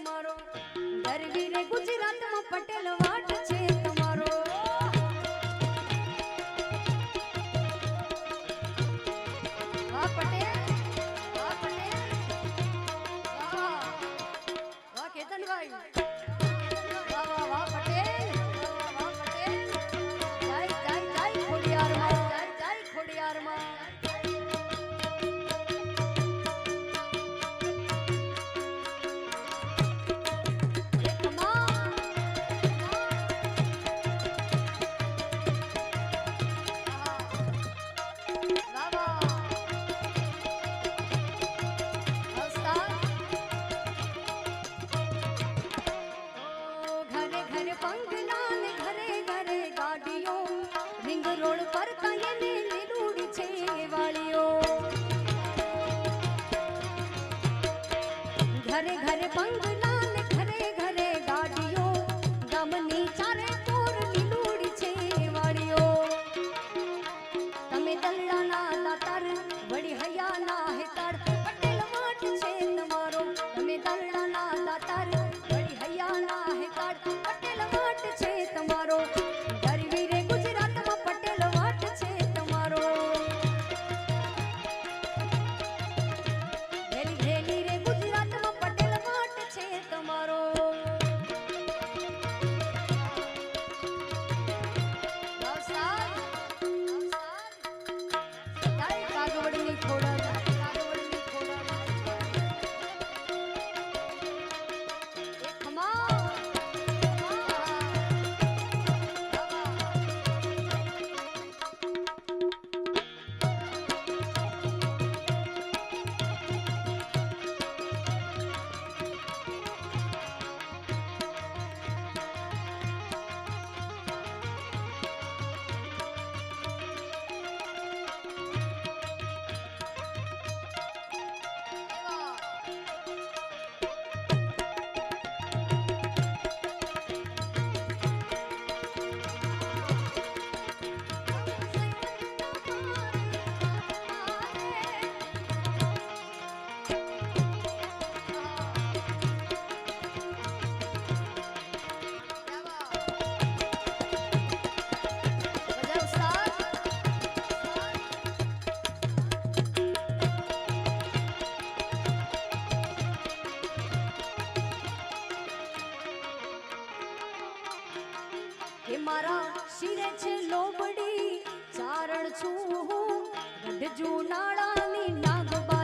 તમારો. ગરવી રે ગુજરાતમાં પટેલ વાટ છે તમારો. હા પટેલ હા પટેલ, વાહ. વાહ કેતનભાઈ. વાહ વાહ. Caro. મારા શિરે છે લોબડી ચારણ છું હું ગઢ જુનાળાની નાગબા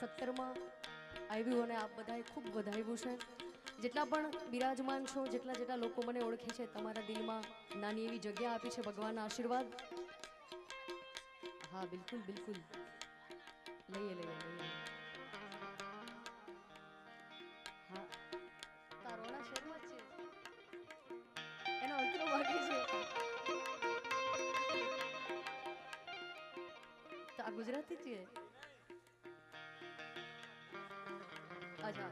સત્તરમાં આવ્યું અને આપ બધાએ ખૂબ વધાવ્યું છે. જેટલા પણ બિરાજમાન છો, જેટલા જેટલા લોકો મને ઓળખે છે, તમારા દિલમાં નાની એવી જગ્યા આપી છે ભગવાનના આશીર્વાદ. હા, બિલકુલ બિલકુલ. લઈએ લઈએ લઈએ. હા. તારોણા શહેરમાં છે. એનો અંતરો બાકી છે. તો આ ગુજરાતી છે. અચ્છા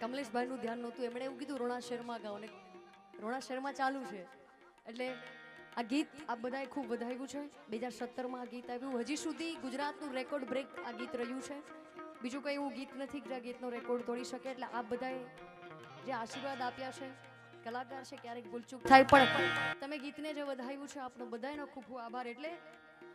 કમલેશભાઈનું ધ્યાન નહોતું. એમણે એવું કીધું, રોણા શહેરમાં ગાઓ. ને રોણા શહેરમાં ચાલુ છે. એટલે આ ગીત આ બધાએ ખૂબ વધાવ્યું છે. બે હજાર સત્તરમાં આ ગીત આવ્યું. હજી સુધી ગુજરાતનું રેકોર્ડ બ્રેક આ ગીત રહ્યું છે. બીજું કંઈ એવું ગીત નથી જે આ ગીતનો રેકોર્ડ તોડી શકે. એટલે આ બધાએ જે આશીર્વાદ આપ્યા છે, કલાકાર છે, ક્યારેક ભૂલચૂક થાય, પણ તમે ગીતને જે વધાવ્યું છે, આપનો બધાનો ખૂબ ખૂબ આભાર. એટલે